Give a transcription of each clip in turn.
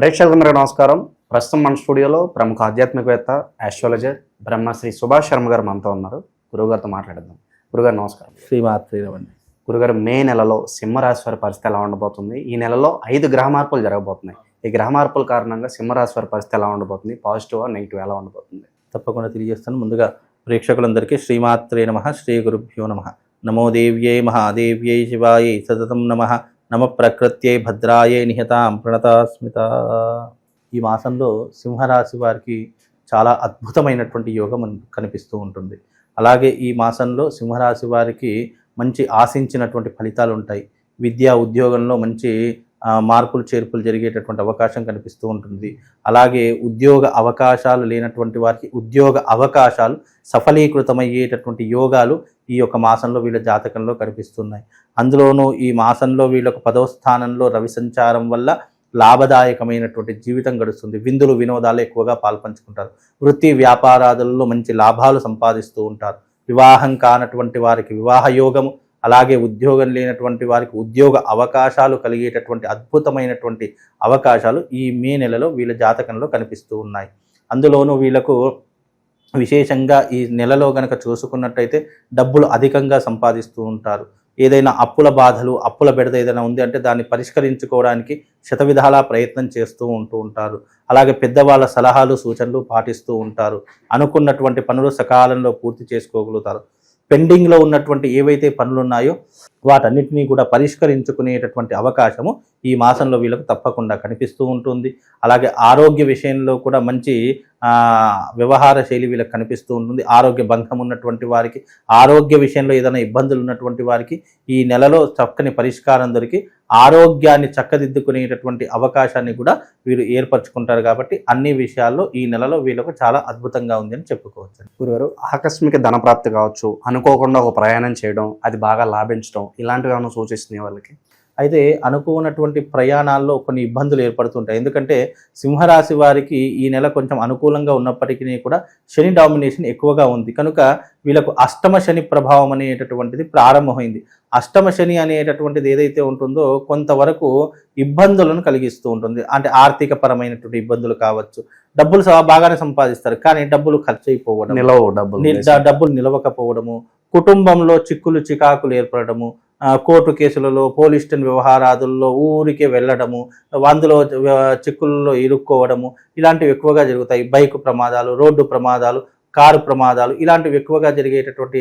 ప్రేక్షకులందరికీ నమస్కారం. ప్రస్తుతం మన స్టూడియోలో ప్రముఖ ఆధ్యాత్మికవేత్త ఆస్ట్రాలజర్ బ్రహ్మశ్రీ సుభాష్ శర్మ గారు మనతో ఉన్నారు. గురువుగారితో మాట్లాడదాం గురుగారు నమస్కారం. శ్రీమాత్రేనవండి గురుగారు మే నెలలో సింహరాశి వారి పరిస్థితి ఎలా ఉండబోతుంది? ఈ నెలలో ఐదు గ్రహ మార్పులు జరగబోతున్నాయి. ఈ గ్రహ మార్పుల కారణంగా సింహరాశి వారి పరిస్థితి ఎలా ఉండబోతుంది? పాజిటివ్ నెగిటివ్ ఎలా ఉండబోతుంది? తప్పకుండా తెలియజేస్తాను. ముందుగా ప్రేక్షకులందరికీ శ్రీమాత్రే నమ శ్రీ గురుభ్యో నమ. నమో దేవ్యై మహాదేవ్యై శివాయై సతతం నమ. నమ ప్రకృత్యై భద్రాయే నిహతాం ప్రణతాస్మిత. ఈ మాసంలో సింహరాశి వారికి చాలా అద్భుతమైనటువంటి యోగం కనిపిస్తూ ఉంటుంది. అలాగే ఈ మాసంలో సింహరాశి వారికి మంచి ఆశించినటువంటి ఫలితాలు ఉంటాయి. విద్యా ఉద్యోగంలో మంచి మార్పులు చేర్పులు జరిగేటటువంటి అవకాశం కనిపిస్తూ ఉంటుంది. అలాగే ఉద్యోగ అవకాశాలు లేనటువంటి వారికి ఉద్యోగ అవకాశాలు సఫలీకృతమయ్యేటటువంటి యోగాలు ఈ యొక్క మాసంలో వీళ్ళ జాతకంలో కనిపిస్తున్నాయి. అందులోనూ ఈ మాసంలో వీళ్ళకు పదవ స్థానంలో రవి సంచారం వల్ల లాభదాయకమైనటువంటి జీవితం గడుస్తుంది. విందులు వినోదాలు ఎక్కువగా పాల్పంచుకుంటారు. వృత్తి వ్యాపారాదుల్లో మంచి లాభాలు సంపాదిస్తూ ఉంటారు. వివాహం కానటువంటి వారికి వివాహ యోగము అలాగే ఉద్యోగం లేనటువంటి వారికి ఉద్యోగ అవకాశాలు కలిగేటటువంటి అద్భుతమైనటువంటి అవకాశాలు ఈ మే నెలలో వీళ్ళ జాతకంలో కనిపిస్తూ ఉన్నాయి. అందులోనూ వీళ్ళకు విశేషంగా ఈ నెలలో గనక చూసుకున్నట్టయితే డబ్బులు అధికంగా సంపాదిస్తూ ఉంటారు. ఏదైనా అప్పుల బాధలు అప్పుల బెడద ఏదైనా ఉంది అంటే దాన్ని పరిష్కరించుకోవడానికి శతవిధాలా ప్రయత్నం చేస్తూ ఉంటూ ఉంటారు. అలాగే పెద్దవాళ్ళ సలహాలు సూచనలు పాటిస్తూ ఉంటారు. అనుకున్నటువంటి పనులు సకాలంలో పూర్తి చేసుకోగలుగుతారు. పెండింగ్లో ఉన్నటువంటి ఏవైతే పనులు ఉన్నాయో వాటన్నిటినీ కూడా పరిష్కరించుకునేటటువంటి అవకాశము ఈ మాసంలో వీళ్ళకు తప్పకుండా కనిపిస్తూ ఉంటుంది. అలాగే ఆరోగ్య విషయంలో కూడా మంచి వ్యవహార శైలి వీళ్ళకి కనిపిస్తూ ఉంటుంది. ఆరోగ్య బంధం ఉన్నటువంటి వారికి ఆరోగ్య విషయంలో ఏదైనా ఇబ్బందులు ఉన్నటువంటి వారికి ఈ నెలలో చక్కని పరిష్కారం దొరికి ఆరోగ్యాన్ని చక్కదిద్దుకునేటటువంటి అవకాశాన్ని కూడా వీరు ఏర్పరచుకుంటారు కాబట్టి అన్ని విషయాల్లో ఈ నెలలో వీళ్ళకు చాలా అద్భుతంగా ఉంది అని చెప్పుకోవచ్చు. గురుగారు ఆకస్మిక ధనప్రాప్తి కావచ్చు అనుకోకుండా ఒక ప్రయాణం చేయడం అది బాగా లాభించడం ఇలాంటివి ఏమైనా సూచిస్తున్నాయి వాళ్ళకి? అయితే అనుకున్నటువంటి ప్రయాణాల్లో కొన్ని ఇబ్బందులు ఏర్పడుతుంటాయి. ఎందుకంటే సింహరాశి వారికి ఈ నెల కొంచెం అనుకూలంగా ఉన్నప్పటికీ కూడా శని డామినేషన్ ఎక్కువగా ఉంది. కనుక వీళ్ళకు అష్టమ శని ప్రభావం అనేటటువంటిది ప్రారంభమైంది. అష్టమ శని అనేటటువంటిది ఏదైతే ఉంటుందో కొంతవరకు ఇబ్బందులను కలిగిస్తూ ఉంటుంది. అంటే ఆర్థిక పరమైనటువంటి ఇబ్బందులు కావచ్చు. డబ్బులు బాగానే సంపాదిస్తారు. కానీ డబ్బులు ఖర్చు అయిపోవడం నిలవ డబ్బులు డబ్బులు నిలవకపోవడము కుటుంబంలో చిక్కులు చికాకులు ఏర్పడము కోర్టు కేసులలో పోలీస్ స్టేషన్ వ్యవహారాదుల్లో ఊరికే వెళ్ళడము అందులో చెక్కులలో చిక్కుల్లో ఇరుక్కోవడము ఇలాంటివి ఎక్కువగా జరుగుతాయి. బైక్ ప్రమాదాలు రోడ్డు ప్రమాదాలు కారు ప్రమాదాలు ఇలాంటివి ఎక్కువగా జరిగేటటువంటి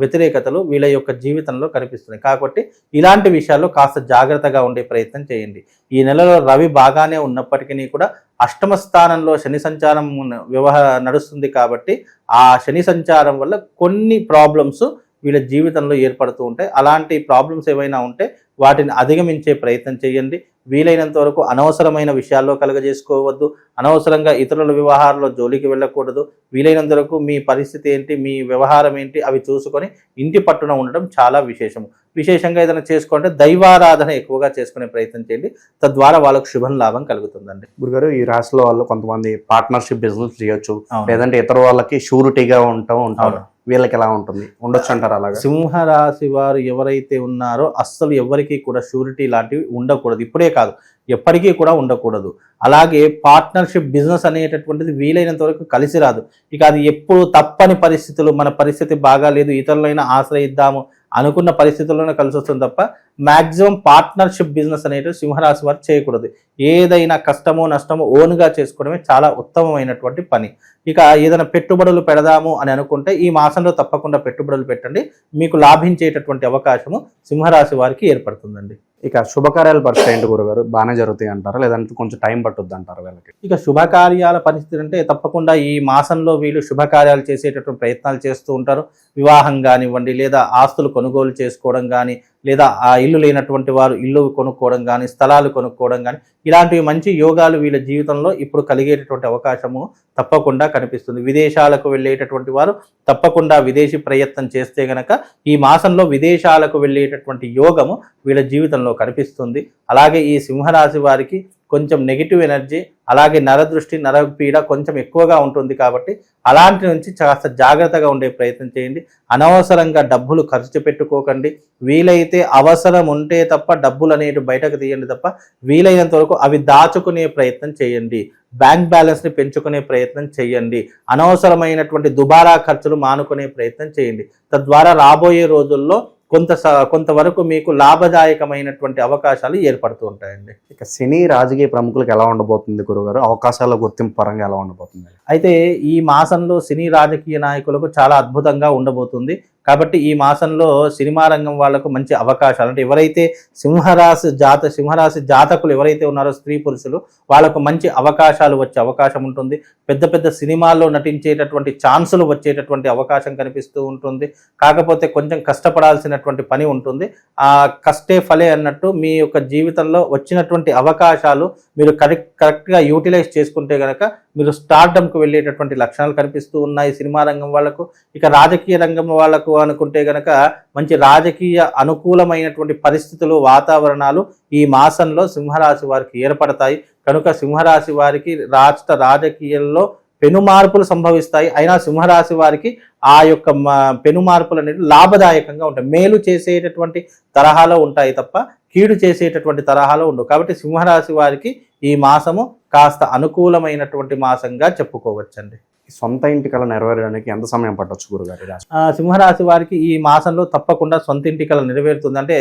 వ్యతిరేకతలు వీళ్ళ యొక్క జీవితంలో కనిపిస్తున్నాయి. కాబట్టి ఇలాంటి విషయాల్లో కాస్త జాగ్రత్తగా ఉండే ప్రయత్నం చేయండి. ఈ నెలలో రవి బాగానే ఉన్నప్పటికీ కూడా అష్టమ స్థానంలో శని సంచారం వ్యవహ వ్యవహార నడుస్తుంది కాబట్టి ఆ శని సంచారం వల్ల కొన్ని ప్రాబ్లమ్స్ వీళ్ళ జీవితంలో ఏర్పడుతూ ఉంటాయి అలాంటి ప్రాబ్లమ్స్ ఏవైనా ఉంటే వాటిని అధిగమించే ప్రయత్నం చేయండి. వీలైనంత వరకు అనవసరమైన విషయాల్లో కలుగజేసుకోవద్దు. అనవసరంగా ఇతరుల వ్యవహారంలో జోలికి వెళ్ళకూడదు. వీలైనంత వరకు మీ పరిస్థితి ఏంటి మీ వ్యవహారం ఏంటి అవి చూసుకొని ఇంటి పట్టున ఉండడం చాలా విశేషము విశేషంగా ఏదైనా చేసుకుంటే దైవారాధన ఎక్కువగా చేసుకునే ప్రయత్నం చేయండి. తద్వారా వాళ్ళకు శుభం లాభం కలుగుతుందండి. గురుగారు ఈ రాశిలో వాళ్ళు కొంతమంది పార్ట్నర్షిప్ బిజినెస్ చేయొచ్చు. లేదంటే ఇతర వాళ్ళకి షూరిటీగా ఉంటాం ఉంటారు. వీళ్ళకి ఎలా ఉంటుంది? ఉండొచ్చు అంటారు అలాగా? సింహరాశి వారు ఎవరైతే ఉన్నారో అస్సలు ఎవరికి కూడా షూరిటీ లాంటివి ఉండకూడదు. ఇప్పుడే కాదు ఎప్పటికీ కూడా ఉండకూడదు. అలాగే పార్ట్నర్షిప్ బిజినెస్ అనేటటువంటిది వీలైనంత వరకు కలిసి రాదు. ఇక అది ఎప్పుడు తప్పని పరిస్థితులు మన పరిస్థితి బాగాలేదు ఇతరులైనా ఆశ్రయిద్దాము అనుకున్న పరిస్థితుల్లోనే కలిసి వస్తుంది తప్ప మ్యాక్సిమం పార్ట్నర్షిప్ బిజినెస్ అనేటివి సింహరాశి వారు చేయకూడదు. ఏదైనా కష్టమో నష్టమో ఓన్గా చేసుకోవడమే చాలా ఉత్తమమైనటువంటి పని. ఇక ఏదైనా పెట్టుబడులు పెడదాము అని అనుకుంటే ఈ మాసంలో తప్పకుండా పెట్టుబడులు పెట్టండి. మీకు లాభించేటటువంటి అవకాశము సింహరాశి వారికి ఏర్పడుతుందండి. ఇక శుభకార్యాలు పరిస్థితి ఏంటి గురుగారు. బాగానే జరుగుతాయి అంటారా? లేదంటే కొంచెం టైం పట్టుద్ది అంటారు వీళ్ళకి? ఇక శుభకార్యాల పరిస్థితి అంటే తప్పకుండా ఈ మాసంలో వీళ్ళు శుభకార్యాలు చేసేటటువంటి ప్రయత్నాలు చేస్తూ ఉంటారు. వివాహం కానివ్వండి లేదా ఆస్తులు కొనుగోలు చేసుకోవడం కానీ లేదా ఆ ఇల్లు లేనటువంటి వారు ఇల్లు కొనుక్కోవడం కానీ స్థలాలు కొనుక్కోవడం కానీ ఇలాంటివి మంచి యోగాలు వీళ్ళ జీవితంలో ఇప్పుడు కలిగేటటువంటి అవకాశము తప్పకుండా కనిపిస్తుంది. విదేశాలకు వెళ్ళేటటువంటి వారు తప్పకుండా విదేశీ ప్రయత్నం చేస్తే గనక ఈ మాసంలో విదేశాలకు వెళ్ళేటటువంటి యోగము వీళ్ళ జీవితంలో కనిపిస్తుంది. అలాగే ఈ సింహరాశి వారికి కొంచెం నెగిటివ్ ఎనర్జీ అలాగే నరదృష్టి నరపీడ కొంచెం ఎక్కువగా ఉంటుంది కాబట్టి అలాంటి నుంచి కాస్త జాగ్రత్తగా ఉండే ప్రయత్నం చేయండి. అనవసరంగా డబ్బులు ఖర్చు పెట్టుకోకండి. వీలైతే అవసరం ఉంటే తప్ప డబ్బులు అనేవి బయటకు తీయండి తప్ప వీలైనంత వరకు అవి దాచుకునే ప్రయత్నం చేయండి. బ్యాంక్ బ్యాలెన్స్ని పెంచుకునే ప్రయత్నం చేయండి. అనవసరమైనటువంటి దుబారా ఖర్చులు మానుకునే ప్రయత్నం చేయండి. తద్వారా రాబోయే రోజుల్లో కొంత కొంతవరకు మీకు లాభదాయకమైనటువంటి అవకాశాలు ఏర్పడుతూ ఉంటాయండి. ఇక సినీ రాజకీయ ప్రముఖులకు ఎలా ఉండబోతుంది గురుగారు? అవకాశాల గుర్తింపు పరంగా ఎలా ఉండబోతుంది? అయితే ఈ మాసంలో సినీ రాజకీయ నాయకులకు చాలా అద్భుతంగా ఉండబోతుంది. కాబట్టి ఈ మాసంలో సినిమా రంగం వాళ్ళకు మంచి అవకాశాలు. అంటే ఎవరైతే సింహరాశి జాత సింహరాశి జాతకులు ఎవరైతే ఉన్నారో స్త్రీ పురుషులు వాళ్ళకు మంచి అవకాశాలు వచ్చే అవకాశం ఉంటుంది. పెద్ద పెద్ద సినిమాల్లో నటించేటటువంటి ఛాన్సులు వచ్చేటటువంటి అవకాశం కనిపిస్తూ ఉంటుంది. కాకపోతే కొంచెం కష్టపడాల్సినటువంటి పని ఉంటుంది. ఆ కష్టే ఫలే అన్నట్టు మీ యొక్క జీవితంలో వచ్చినటువంటి అవకాశాలు మీరు కరెక్ట్ కరెక్ట్గా యూటిలైజ్ చేసుకుంటే కనుక మీరు స్టార్డమ్కి వెళ్ళేటటువంటి లక్షణాలు కనిపిస్తూ ఉన్నాయి సినిమా రంగం వాళ్ళకు. ఇక రాజకీయ రంగం వాళ్ళకు అనుకుంటే గనక మంచి రాజకీయ అనుకూలమైనటువంటి పరిస్థితులు వాతావరణాలు ఈ మాసంలో సింహరాశి వారికి ఏర్పడతాయి. కనుక సింహరాశి వారికి రాష్ట్ర రాజకీయాల్లో పెను మార్పులు సంభవిస్తాయి. అయినా సింహరాశి వారికి ఆ యొక్క మ- పెను మార్పులు అనేవి లాభదాయకంగా ఉంటాయి. మేలు చేసేటటువంటి తరహాలో ఉంటాయి తప్ప కీడు చేసేటటువంటి తరహాలో ఉండవు. కాబట్టి సింహరాశి వారికి ఈ మాసము కాస్త అనుకూలమైనటువంటి మాసంగా చెప్పుకోవచ్చండి. సొంత ఇంటి కళ నెరవేరడానికి ఎంత సమయం పట్టొచ్చు గురుగారు సింహరాశి వారికి ఈ మాసంలో తప్పకుండా సొంత ఇంటి కల నెరవేరుతుంది. అంటే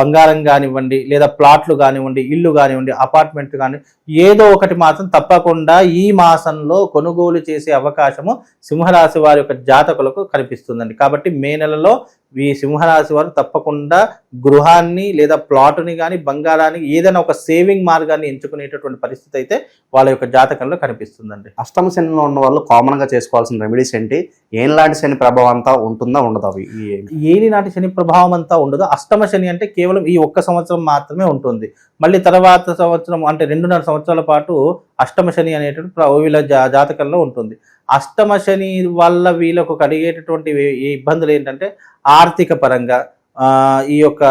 బంగారం కానివ్వండి లేదా ప్లాట్లు కానివ్వండి ఇల్లు కానివ్వండి అపార్ట్మెంట్ కానీ ఏదో ఒకటి మాత్రం తప్పకుండా ఈ మాసంలో కొనుగోలు చేసే అవకాశము సింహరాశి వారి యొక్క జాతకులకు కనిపిస్తుందండి. కాబట్టి మే నెలలో ఈ సింహరాశి వారు తప్పకుండా గృహాన్ని లేదా ప్లాటుని కానీ బంగారాన్ని ఏదైనా ఒక సేవింగ్ మార్గాన్ని ఎంచుకునేటటువంటి పరిస్థితి అయితే వాళ్ళ యొక్క జాతకంలో కనిపిస్తుందండి. అష్టమ శనిలో ఉన్న వాళ్ళు కామన్గా చేసుకోవాల్సిన రెమెడీస్ ఏంటి? ఏం లాంటి శని ప్రభావం అంతా ఉంటుందా ఉండదు? అవి ఏలి నాటి శని ప్రభావం అంతా ఉండదు. అష్టమ శని అంటే కేవలం ఈ ఒక్క సంవత్సరం మాత్రమే ఉంటుంది. మళ్ళీ తర్వాత సంవత్సరం అంటే రెండున్నర సంవత్సరాల పాటు అష్టమ శని అనేటువంటి ప్ర- వీళ్ళ జా జాతకంలో ఉంటుంది. అష్టమ శని వల్ల వీళ్ళకు కలిగేటటువంటి ఈ- ఇబ్బందులు ఏంటంటే ఆర్థిక పరంగా ఈ యొక్క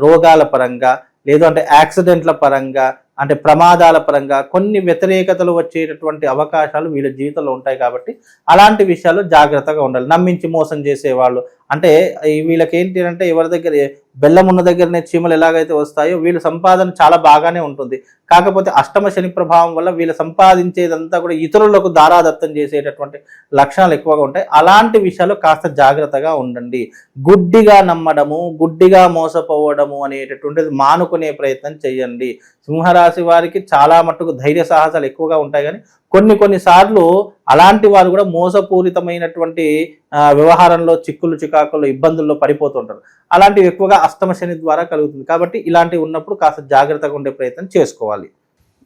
రోగాల పరంగా లేదు అంటే యాక్సిడెంట్ల పరంగా అంటే ప్రమాదాల పరంగా కొన్ని వ్యతిరేకతలు వచ్చేటటువంటి అవకాశాలు వీళ్ళ జీవితంలో ఉంటాయి కాబట్టి అలాంటి విషయాలు జాగ్రత్తగా ఉండాలి. నమ్మించి మోసం చేసేవాళ్ళు. అంటే వీళ్ళకి ఏంటి అంటే ఎవరి దగ్గర బెల్లం ఉన్న దగ్గరనే చీమలు ఎలాగైతే వస్తాయో వీళ్ళ సంపాదన చాలా బాగానే ఉంటుంది. కాకపోతే అష్టమ శని ప్రభావం వల్ల వీళ్ళు సంపాదించేదంతా కూడా ఇతరులకు దారాదత్తం చేసేటటువంటి లక్షణాలు ఎక్కువగా ఉంటాయి. అలాంటి విషయాలు కాస్త జాగ్రత్తగా ఉండండి. గుడ్డిగా నమ్మడము గుడ్డిగా మోసపోవడము అనేటటువంటిది మానుకునే ప్రయత్నం చేయండి. సింహరాశి వారికి చాలా మట్టుకు ధైర్య సాహసాలు ఎక్కువగా ఉంటాయి కానీ కొన్ని కొన్నిసార్లు అలాంటి వారు కూడా మోసపూరితమైనటువంటి వ్యవహారంలో చిక్కులు చికాకులు ఇబ్బందుల్లో పడిపోతుంటారు అలాంటివి ఎక్కువగా అష్టమ శని ద్వారా కలుగుతుంది. కాబట్టి ఇలాంటివి ఉన్నప్పుడు కాస్త జాగ్రత్తగా ఉండే ప్రయత్నం చేసుకోవాలి.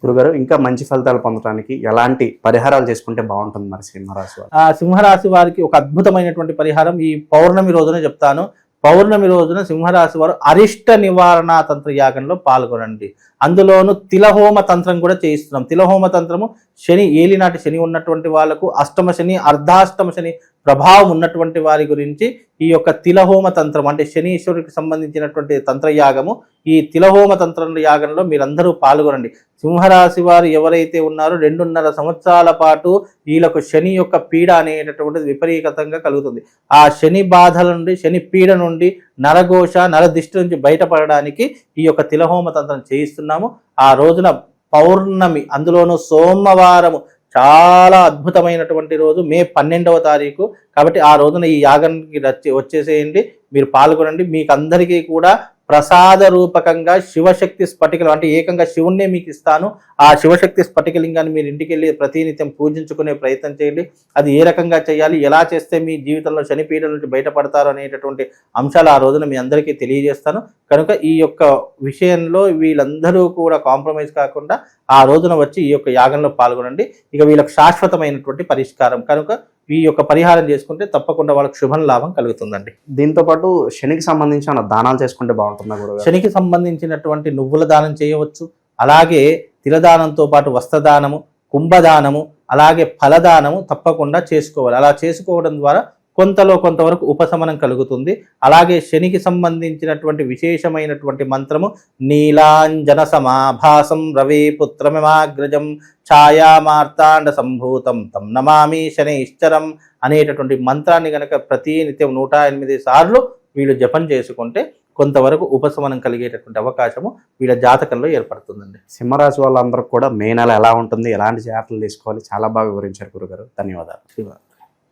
గురుగారు ఇంకా మంచి ఫలితాలు పొందడానికి ఎలాంటి పరిహారాలు చేసుకుంటే బాగుంటుంది మరి సింహరాశి వారు? ఆ సింహరాశి వారికి ఒక అద్భుతమైనటువంటి పరిహారం ఈ పౌర్ణమి రోజున చెప్తాను. పౌర్ణమి రోజున సింహరాశి వారు అరిష్ట నివారణ తంత్ర యాగంలో పాల్గొనండి. అందులోను తిలహోమ తంత్రం కూడా చేయిస్తున్నాం. తిలహోమ తంత్రము శని ఏలినాటి శని ఉన్నటువంటి వాళ్ళకు అష్టమ శని అర్ధాష్టమ శని ప్రభావం ఉన్నటువంటి వారి గురించి ఈ యొక్క తిలహోమ తంత్రం అంటే శనీశ్వరుడికి సంబంధించినటువంటి తంత్రయాగము ఈ తిలహోమ తంత్ర యాగంలో మీరందరూ పాల్గొనండి. సింహరాశి వారు ఎవరైతే ఉన్నారో రెండున్నర సంవత్సరాల పాటు వీళ్ళకు శని యొక్క పీడ అనేటటువంటిది విపరీతంగా కలుగుతుంది. ఆ శని బాధల నుండి శని పీడ నుండి నరఘోష నరదిష్టి నుంచి బయటపడడానికి ఈ యొక్క తిలహోమ తంత్రం చేయిస్తున్నాము. ఆ రోజున పౌర్ణమి అందులోనూ సోమవారము చాలా అద్భుతమైనటువంటి రోజు మే పన్నెండవ తారీఖు. కాబట్టి ఆ రోజున ఈ యాగానికి వచ్చేసేయండి. మీరు పాల్గొనండి. మీకు అందరికీ కూడా ప్రసాద రూపకంగా శివశక్తి స్ఫటికలు అంటే ఏకంగా శివుణ్ణే మీకు ఇస్తాను. ఆ శివశక్తి స్ఫటికలింగాన్ని మీరు ఇంటికి వెళ్ళి ప్రతినిత్యం పూజించుకునే ప్రయత్నం చేయండి. అది ఏ రకంగా చేయాలి ఎలా చేస్తే మీ జీవితంలో శనిపీడ నుంచి బయటపడతారు అనేటటువంటి అంశాలు ఆ రోజున మీ అందరికీ తెలియజేస్తాను. కనుక ఈ యొక్క విషయంలో వీళ్ళందరూ కూడా కాంప్రమైజ్ కాకుండా ఆ రోజున వచ్చి ఈ యొక్క యాగంలో పాల్గొనండి. ఇక వీళ్ళకి శాశ్వతమైనటువంటి పరిష్కారం. కనుక ఈ యొక్క పరిహారం చేసుకుంటే తప్పకుండా వాళ్ళకి శుభం లాభం కలుగుతుందండి. దీంతో పాటు శనికి సంబంధించిన దానాలు చేసుకుంటే బాగుంటుందా గురుగారు శనికి సంబంధించినటువంటి నువ్వుల దానం చేయవచ్చు. అలాగే తిలదానంతో పాటు వస్త్రదానము కుంభదానము అలాగే ఫలదానము తప్పకుండా చేసుకోవాలి. అలా చేసుకోవడం ద్వారా కొంతలో కొంతవరకు ఉపశమనం కలుగుతుంది. అలాగే శనికి సంబంధించినటువంటి విశేషమైనటువంటి మంత్రము నీలాంజన సమాభాసం రవి పుత్రమిమాగ్రజం ఛాయామార్తాండ సంభూతం తం నమామి శనైశ్చరం అనేటటువంటి మంత్రాన్ని గనక ప్రతి నిత్యం నూట ఎనిమిది సార్లు వీళ్ళు జపం చేసుకుంటే కొంతవరకు ఉపశమనం కలిగేటటువంటి అవకాశము వీళ్ళ జాతకంలో ఏర్పడుతుందండి. సింహరాశి వాళ్ళందరూ కూడా మే నెల ఎలా ఉంటుంది ఎలాంటి జాగ్రత్తలు తీసుకోవాలి చాలా బాగా వివరించారు గురుగారు. ధన్యవాదాలు.